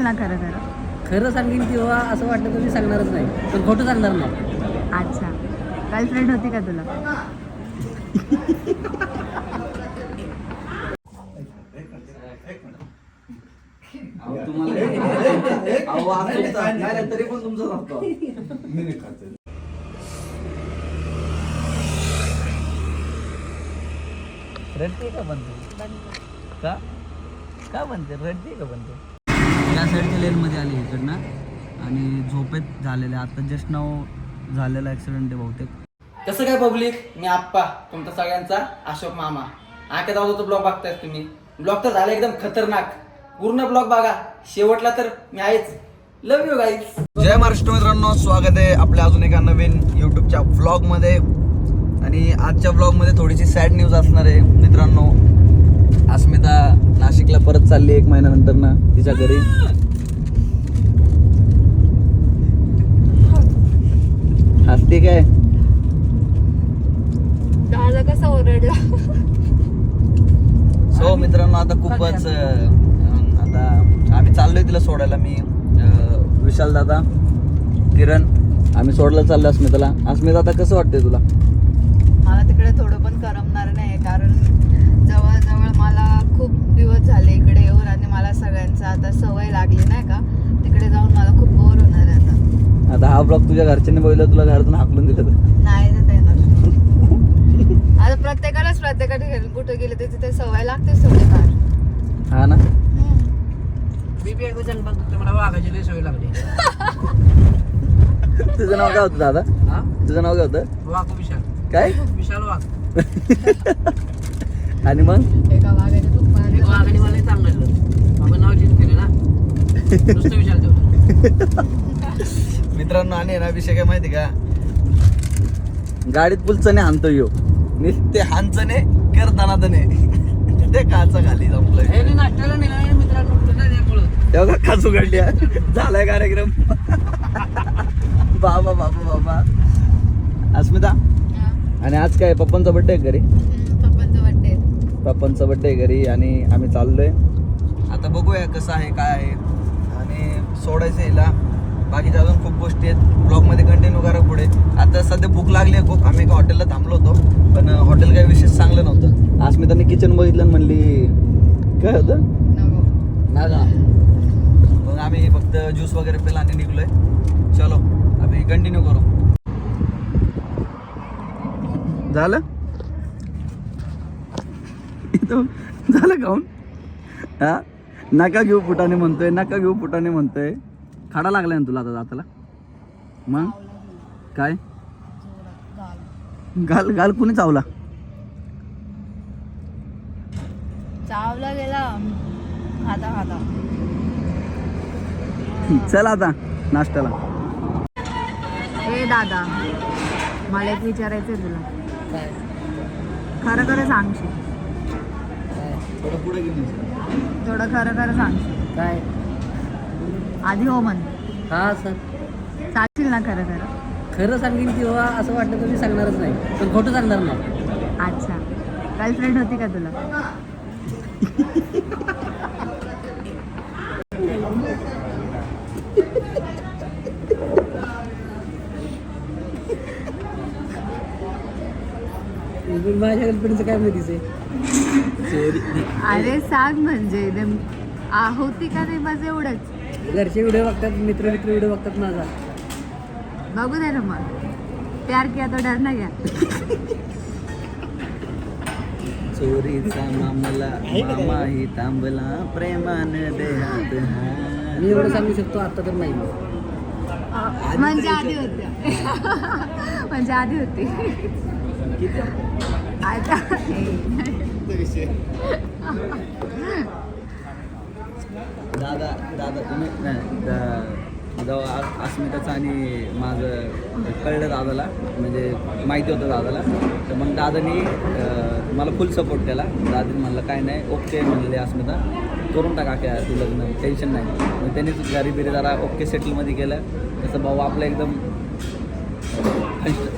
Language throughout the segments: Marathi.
सांगशील ना खरं खरं. खरं सांगेन तेव्हा असं वाटलं तर मी सांगणारच नाही. पण खोटं सांगणार नाही अच्छा. गर्लफ्रेंड होती का तुला? तरी पण तुमचा लागतो रडते का बनते का? का बनते रडते का बनते या साईडच्या लेनमध्ये आली इकडनं. आणि झोपेत झालेलं आहे आता जस्ट नाव झालेला ॲक्सिडेंट आहे बहुतेक. कसं काय पब्लिक मी आप्पा तुमचा सगळ्यांचा अशोक मामा. आख्या जाऊ तो ब्लॉग बघताय तुम्ही. ब्लॉग तर झाला एकदम खतरनाक. पूर्ण ब्लॉग बघा. शेवटला तर मी आहेच. लव यू गाईज जय महाराष्ट्र मित्रांनो स्वागत आहे आपल्या अजून एका नवीन युट्यूबच्या व्लॉगमध्ये. आणि आजच्या व्लॉगमध्ये थोडीशी सॅड न्यूज असणार आहे मित्रांनो. अस्मिता नाशिकला परत चालली एक महिन्यानंतर ना तिच्या घरी. हसते काय? दादा कसा ओरडला? सो मित्रांनो आता खूपच आता आम्ही चाललोय तिला सोडायला. मी विशाल दादा किरण आम्ही सोडायला चाललो अस्मिताला. अस्मिता आता कसं वाटतंय तुला? मला तिकडे थोडं पण करमणार नाही कारण मला खूप दिवस झाले इकडे येऊन आणि मला सगळ्यांचा आता सवय लागली नाही का? तिकडे जाऊन मला खूप बोर होणार आहे आता. आता हा ब्लॉग तुझ्या घरच्यांनी बघितलं तुला घरातून हाकलून दिलं तर. नाही ना येणार आता प्रत्येकालाच प्रत्येकाने घरी कुठे गेले तर तिथे सवय लागते थोडीफार हा ना? मी बी एकदा जन्मात मला वाघाची लई सवय लागली. तुझं नाव काय होतं दादा? हा? तुझं नाव काय होतं? वाघ विशाल. काय? विशाल वाघ. आणि मग? एका वाघाने खूप मारलं. वाघाने मला नाही सांगितलं बाबा नाव चेंज केलं ना? नुसतं मित्रांनो आणि ना विषय काय माहिती का? गाडीत पुलचने हाणतो यो. नुसते हानचने करताना तने ते काचा खाली जमलंय. हे मी नाश्त्याला नेला मित्रांनो कुठं नाही त्यामुळं तेव्हा काचू काढल्या झालाय कार्यक्रम. बाबा बाबा बाबा. अस्मिता हा. आणि आज काय पप्पांचा बड्डे आहे घरी? हम्म, पप्पांचा बड्डे घरी आणि आम्ही चाललोय. आता बघूया कसं आहे काय आहे. आणि सोडायचं हिला. बाकीच्या अजून खूप गोष्टी आहेत. ब्लॉगमध्ये कंटिन्यू करा पुढे. आता सध्या भूक लागली आहे खूप. आम्ही एका हॉटेलला थांबलो होतो पण हॉटेल काही विशेष चांगलं नव्हतं. अस्मिताने किचन बघितलं आणि म्हणली काय होतं? नको नागा. मग आम्ही फक्त ज्यूस वगैरे पेला आणि निघलोय. चलो आम्ही कंटिन्यू करू. झालं? इथं झालं काऊन हा? नका घेऊ फुटाने म्हणतोय नका घेऊ फुटाने म्हणतोय. खाडा लागलाय ना तुला आता दाताला मग? काय? गाल गाल कुणी चावला? चावला गेला. खाता खाता. चल आता नाश्त्याला. हे दादा मला एक विचारायचंय तुला. खरं खरं सांगशील. थोडं पुढे घेऊन थोडं खरं खरं सांगशील काय? आधी हो म्हण हा सर. सांगशील ना खरं खरं? खरं सांगेन तेव्हा असं वाटलं तर मी सांगणारच नाही. पण खोटं सांगणार नाही. अच्छा. गर्लफ्रेंड होती का तुला? माझ्या गर्लफ्रेंडचं काय माहितीच आहे? अरे सांग म्हणजे नेम- आ, होती का नाही माझं एवढंच? घरचे व्हिडिओ बघतात मित्र मित्र व्हिडिओ बघतात माझा. बघू दे ना मग. प्यार किया तो डर ना गया. चोरीचा मामला मामा ही तांबला प्रेमान देहात हात. मी एवढं सांगू शकतो आता तर नाही. म्हणजे आधी होत्या. म्हणजे आधी होती. आता दादा दादा तुम्ही नाही, जेव्हा आ- अस्मिताचं आणि माझं कळलं दादाला म्हणजे माहिती होतं दादाला. तर मग दादानी मला फुल सपोर्ट केला. दादाने म्हणलं काय नाही ओके म्हणले अस्मिता. करून टाका काय तू लग्न टेन्शन नाही. मग त्यांनी घरी बिरी जरा ओके सेटलमध्ये केलं. तसं भाऊ आपलं एकदम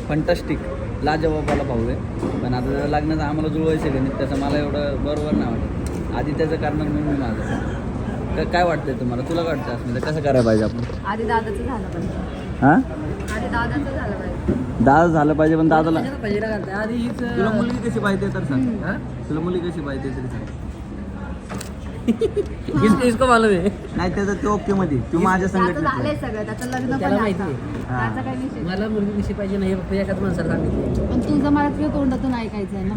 फंटास्टिक लाजवाबाला भाऊ आहे. पण आता जर लग्नाचं आम्हाला जुळवायचं गणित त्याचं मला एवढं बरोबर नाही वाटत. आधी त्याचं कारण मी मी माझं. का- काय वाटतंय तुम्हाला? तुला काय वाटतं अस्मिता कसं करायला पाहिजे आपण? आधी दादाचं झालं पाहिजे. हां? आधी दादाचं झालं पाहिजे. दादा झालं पाहिजे पण दादाला करता आधी तुला मुलगी कशी पाहिजे तर सांग हा? तुला मुलगी कशी पाहिजे तरी सांग. इसको इसको मालूम आहे नाही त्याचं ते ओके मध्ये तू माझ्या त्याचं झालंय सगळं त्याचं लग्न पण त्याला माहिती आता. आहे. त्याचा काही विषय नाही. मला मुलगी कशी पाहिजे नाही हे फक्त एकाच माणसाला सांगितलं पण तुझं मला तुझ्या तोंडातून ऐकायचं आहे ना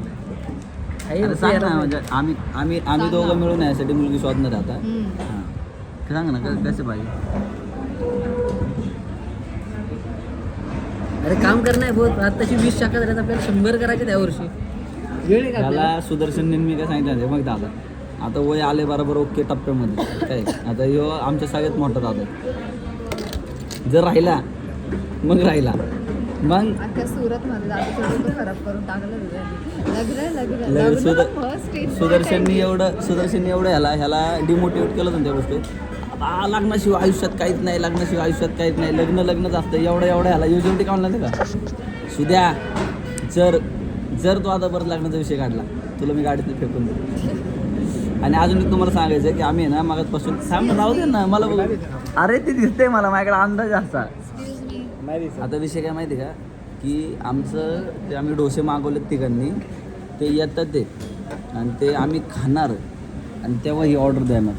आहे सांग. म्हणजे आम्ही आम्ही दोघं ना. मिळून यासाठी मुलगी शोधणार आहे आता हम्म. हां सांग ना क- कसं पाहिजे अरे काम करणं आहे बहुत आताशी वीस शाखा झाल्यात आपल्याला शंभर करायचे त्या वर्षी वेळ आहे का आपल्याला? त्याला सुदर्शनने मी काय सांगितलं ते मग दादा आता वय आले बरोबर ओके टप्प्यामध्ये. काय? आता ह्यो आमच्या सगळ्यात मोठा दादा. जर राहिला मग राहिला. मग? सुदर्शननी. एवढं सुदर्शननी एवढं ह्याला ह्याला डिमोटिवेट केलं त्या गोष्टीत. आता लग्नाशिवाय आयुष्यात काहीच नाही लग्नाशिवाय आयुष्यात काहीच नाही. लग्न लग्नच असतं. एवढं एवढं ह्याला युजवटी का म्हणलं का? सुद्या जर जर तू आता परत लग्नाचा विषय काढला तुला मी गाडीत फेकून देतो. आणि अजून एक तुम्हाला सांगायचं आहे की आम्ही ना मागासपासून सांग राहू दे ना मला बघू अरे ते दिसतंय मला माझ्याकडे अंदाज असा. आता विषय काय माहिती का? की आमचं ते आम्ही डोसे मागवलेत तिघांनी ते येतात ते. आणि ते आम्ही खाणार. आणि तेव्हा ही ऑर्डर देणार.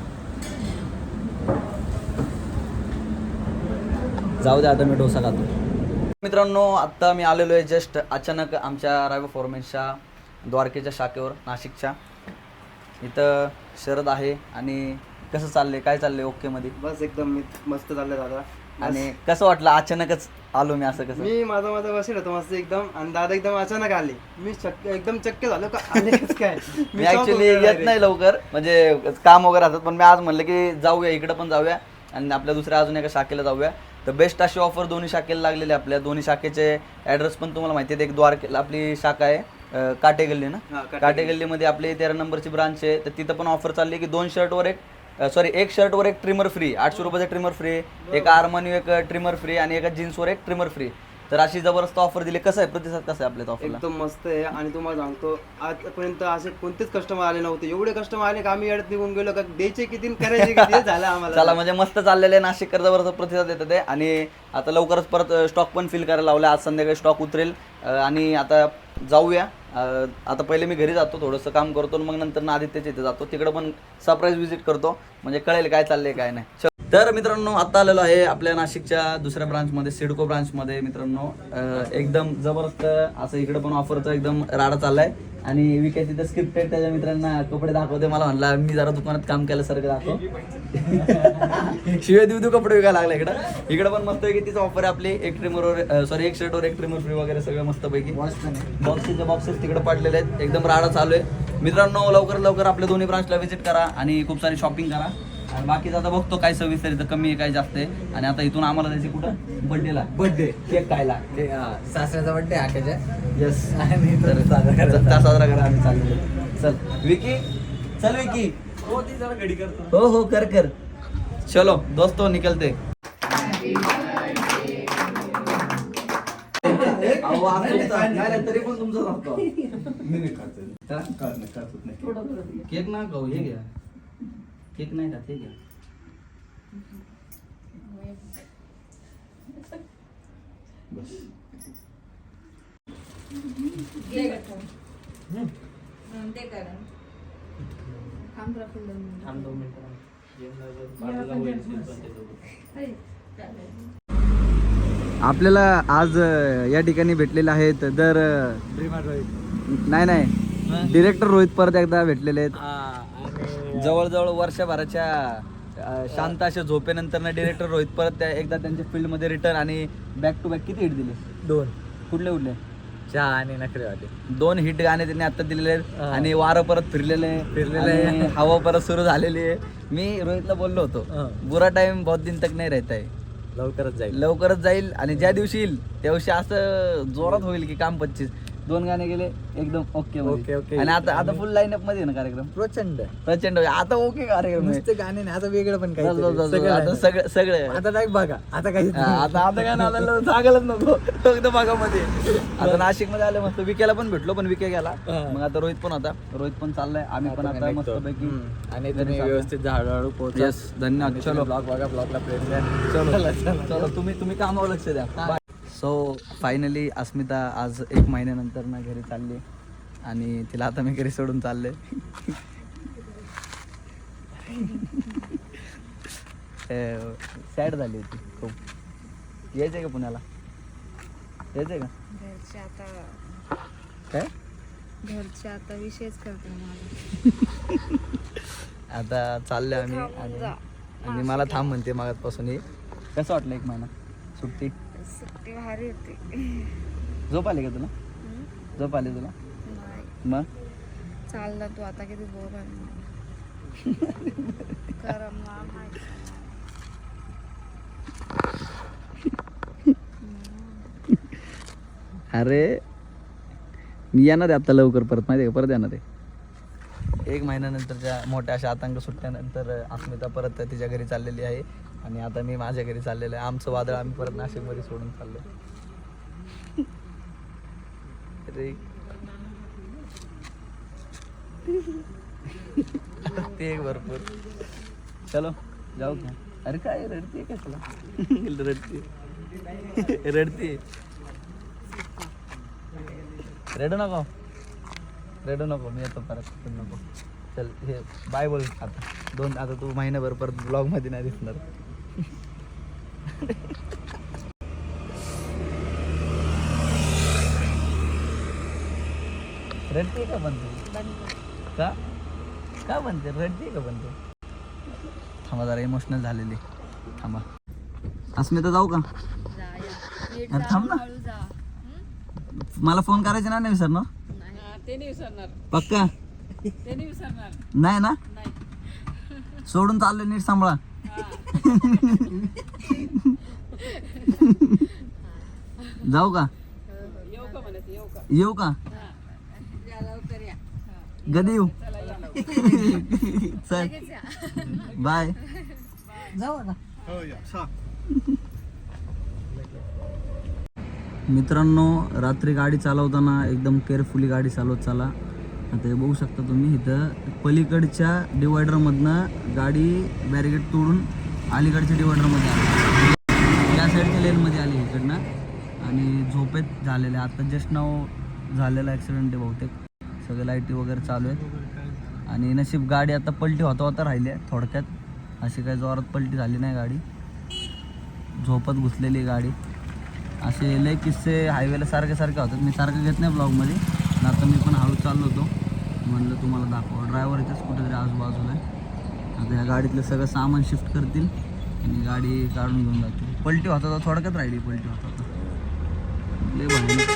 जाऊ दे आता मी डोसा खातो. मित्रांनो आत्ता मी आलेलो आहे जस्ट अचानक आमच्या रायबा फॉर्मेन्सच्या द्वारकेच्या शाखेवर नाशिकच्या. इथं शरद आहे आणि कसं चाललंय? काय चाललंय ओकेमध्ये बस एकदम मी मस्त चाललंय दादा. आणि कसं वाटलं? अचानकच आलो मी असं कसं? मी माझा माझा बसेल होतो मस्त एकदम. आणि दादा एकदम अचानक आले. मी चक्क एकदम चक्क झालो. का आले कसं काय? मी ऍक्च्युली येत. नाही लवकर. म्हणजे काम वगैरे असतात पण मी आज म्हणलं की जाऊया इकडे पण जाऊया. आणि आपल्या दुसऱ्या अजून एका शाखेला जाऊया. तर बेस्ट अशी ऑफर दोन्ही शाखेला लागलेली आपल्या. दोन्ही शाखेचे ॲड्रेस पण तुम्हाला माहिती आहे एक द्वारकेला आपली शाखा आहे. अं, काटे गल्ली ना काटे गल्लीमध्ये आपली तेरा नंबरची ब्रांच आहे. तर तिथं पण ऑफर चालली आहे की दोन शर्टवर एक सॉरी एक शर्टवर एक ट्रिमर फ्री आठशे रुपयाचा ट्रिमर फ्री एका आर्मानी एक ट्रिमर फ्री आणि एका जीन्सवर एक ट्रिमर फ्री तर अशी जबरदस्त ऑफर दिली. कसं आहे? प्रतिसाद कसा आहे आपल्या ऑफरला एकदम मस्त आहे. आणि तुम्हाला सांगतो आजपर्यंत असे कोणतेच कस्टमर आले नव्हते. एवढे कस्टमर आले का आम्ही येडत निघून गेलो का? द्यायचे किती आणि करायचे किती हे झालं आम्हाला. चला म्हणजे मस्त चाललेले नाशिक जबरदस्त प्रतिसाद देतात ते आणि आता लवकरच परत स्टॉक पण फिल करायला लावला. आज संध्याकाळी स्टॉक उतरेल. अं, आणि आता जाऊया. आता पहिले मी घरी जातो थोडंसं काम करतो आणि मग नंतर ना आदित्यच्या इथे जातो. तिकडं पण सरप्राईज व्हिजिट करतो. म्हणजे कळेल काय चाललंय काय नाही. तर मित्रांनो आता आलेलो आहे आपल्या नाशिकच्या दुसऱ्या ब्रांचमध्ये सिडको ब्रांचमध्ये. मित्रांनो एकदम जबरदस्त असं इकडं पण ऑफरचा एकदम राडा चाललाय. आणि विकायची तर स्क्रिप्ट आहे त्याच्या मित्रांना कपडे दाखवते मला म्हणला मी जरा दुकानात काम केल्यासारखं दाखव. शिवाय देऊ देऊ कपडे विकायला लागला इकडं. इकडं पण मस्त पैकी तिचं ऑफर आहे आपली. एक ट्रिमरवर सॉरी एक शर्टवर एक ट्रिमर फ्री वगैरे सगळं मस्त पैकी बॉक्सेसचे बॉक्सेस तिकडे पडलेले आहेत. एकदम राडा चालू आहे. मित्रांनो लवकर लवकर आपल्या दोन्ही ब्रांचला व्हिजिट करा आणि खूप सारी शॉपिंग करा. आणि बाकीचं आता बघतो काय सविस्तर तर कमी आहे काय जास्त आहे. आणि आता इथून आम्हाला जायचं कुठं? बर्थडेला बर्थडे केक खायला. सासऱ्याचा बर्थडे आकाच्या. येस आणि तो साजरा करायचा. साजरा करा आम्ही चाललो चल विकी. चल विकी. हो ती जरा घडी करतो. हो हो कर कर. चलो दोस्तों निकलते. अहो, आज तुमचा- नाही, नाही, तरी पण तुमचाच असतो. केक ना खाऊ हे घ्या. केक नाही का? ते घ्या बस. थांब आपल्याला आज अ, या ठिकाणी भेटलेले आहेत तर नाही नाही. डिरेक्टर रोहित परत एकदा भेटलेले आहेत. जवळजवळ वर्षभराच्या अ, शांत अशा झोपेनंतर ना डिरेक्टर रोहित परत त्या एकदा त्यांच्या फील्डमध्ये रिटर्न आणि बॅक टू बॅक किती हिट दिले? दोन. कुठले कुठले चहा आणि नखरे वाटे दोन हिट गाणे त्यांनी आता दिलेले आहेत. हा. आणि वारं परत फिरलेले आहे. फिरलेलं आहे. आणि हवा परत सुरू झालेली आहे. मी रोहितला बोललो होतो हा. बुरा टाइम बहुत दिन तक नाही रहता है. लवकरच जाईल. लवकरच जाईल आणि ज्या दिवशी येईल त्या दिवशी असं जोरात होईल की काम पच्चीस. दोन गाणे गेले एकदम ओके ओके, ओके. आणि आता आता फुल लाईन अपमध्ये आहे ना कार्यक्रम? प्रचंड. प्रचंड. आता ओके कार्यक्रम. नुसते गाणे नाही आता वेगळं पण बस. सगळं आता. सगळं सगळं आता नाही बघा. आता काही आता आता काय नादाला सांगायलाच नको. फक्त भागामध्ये आता नाशिकमध्ये आले मस्त. विकेला पण भेटलो पण विके गेला. मग आता रोहित पण होता रोहित पण चाललाय. आम्ही पण आता मस्त पैकी आणि तुम्ही व्यवस्थित हळूहळू पोहोचा. धन्यवाद. चलो. ब्लॉग बघा ब्लॉगला प्रेम द्या चलो चलो. तुम्ही तुम्ही कामावर लक्ष द्या. सो फायनली अस्मिता आज एक महिन्यानंतर ना घरी चालली आणि तिला आता मी घरी सोडून चालले सॅड झाली होती खूप. यायचंय का पुण्याला? यायचंय का? घरचे आता काय? घरचे आता विषयच करते आता चालले आम्ही आणि- मला थांब म्हणते मागातपासून कसं वाटलं एक महिना? सुट्टी? सुट्टी भारी होती झोप आली का तुला? झोप आली तुला? मग? चालला तू आता किती बोर. अरे मी येणार आहे आता लवकर परत माहिती आहे का? परत येणार आहे. एक महिन्यानंतरच्या मोठ्या अशा आतंक सुट्ट्यानंतर अस्मिता परत तिच्या घरी चाललेली आहे. आणि आता मी माझ्या घरी चाललेलं आहे. आमचं वादळ आम्ही परत नाशिकमध्ये सोडून चाललो अरे. ते एक भरपूर. चलो जाऊ का अरे काय रडते कशाला रडते रडते रेडू नका. रेडू नको मी येतो परत नको. चल हे बाय बोल आता. दोन आता तू महिनाभर परत ब्लॉगमध्ये नाही दिसणार. रडते का पण तू? का? का बनते रडते का पण तू? थांबा जरा इमोशनल झालेली. थांबा. अस्मिता जाऊ का? थांब ना. मला फोन करायचे ना नाही विसरणार. पक्का? नाही ना? सोडून चाललो नीट सांभाळा. जाऊ का? येऊ का कधी येऊ? चल बाय. मित्रांनो रात्री गाडी चालवताना एकदम केअरफुली गाडी चालवत चाला. आता हे बघू शकता तुम्ही इथं पलीकडच्या डिवायडरमधनं गाडी बॅरिगेड तोडून अलीकडच्या डिवायडरमध्ये आली. या साईडच्या लेनमध्ये आली इकडनं. आणि झोपेत झालेले आता जस्ट नाव झालेला ॲक्सिडेंट आहे बहुतेक. सगळे लाईटी वगैरे चालू आहेत. आणि नशीब गाडी आता पलटी होता होता राहिली आहे थोडक्यात. अशी काही जोरात पलटी झाली नाही गाडी. झोपत घुसलेली गाडी. असे लय किस्से हायवेला सारखे सारखे होतात. मी सारखं घेत नाही ब्लॉगमध्ये आणि आता मी पण हळू चाललो होतो. म्हणलं तुम्हाला दाखवा. ड्रायव्हर इथेच कुठेतरी आजूबाजूला आहे. आता या गाडीतलं सगळं सामान शिफ्ट करतील आणि गाडी काढून घेऊन जातील. पलटी होता तर थोडक्यात राहिली पलटी होता तर लय भयानक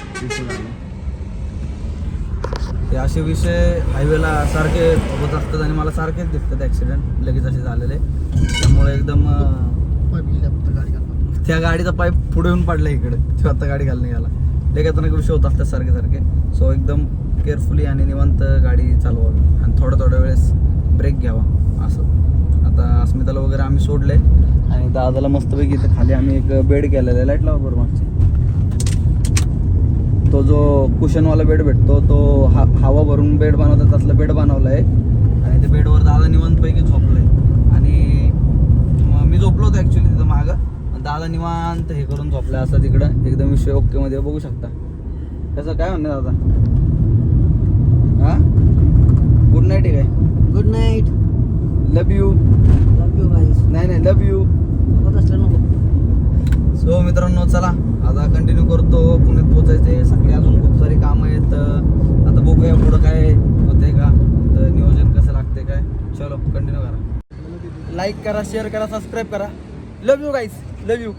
ते असे विषय हायवेला सारखे होत असतात आणि मला सारखेच दिसतात ॲक्सिडेंट लगेच असे झालेले. त्यामुळे एकदम गाडी त्या गाडीचा पाईप पुढे येऊन पडला इकडे. तो आता गाडी घालणे गेला लेखातून विषय होत असतात सारखे सारखे. सो एकदम केअरफुली आणि निवांत गाडी चालवावी. आणि थोड्या थोड्या वेळेस ब्रेक घ्यावा. असं. आता अस्मिताला वगैरे आम्ही सोडले. आणि दादाला मस्तपैकी इथं खाली आम्ही एक बेड केलेला आहे. लाइट लावा बरोबर मागची. तो जो कुशनवाला बेड भेटतो तो हा हवा भरून बेड बनवतात तसला बेड बनवला आहे. आणि त्या बेडवर दादा निवांतपैकी आहे आणि मी झोपलो होतो ॲक्च्युली तिथं मागं. दादा निवांत हे करून झोपलाय असं तिकडं एकदम विषय ओके मध्ये बघू शकता. कसं काय म्हणणे दादा? हा? गुड नाईट आहे काय? Good night love you love you नाही नाही लव यू नको. सो मित्रांनो चला. आता कंटिन्यू करतो. पुण्यात पोचायचे सगळे अजून खूप सारी कामं आहेत. आता बघूया पुढं काय होतंय का? तर नियोजन कसं लागते काय? चलो कंटिन्यू करा. लाईक करा शेअर करा सबस्क्राईब करा. Love you guys love you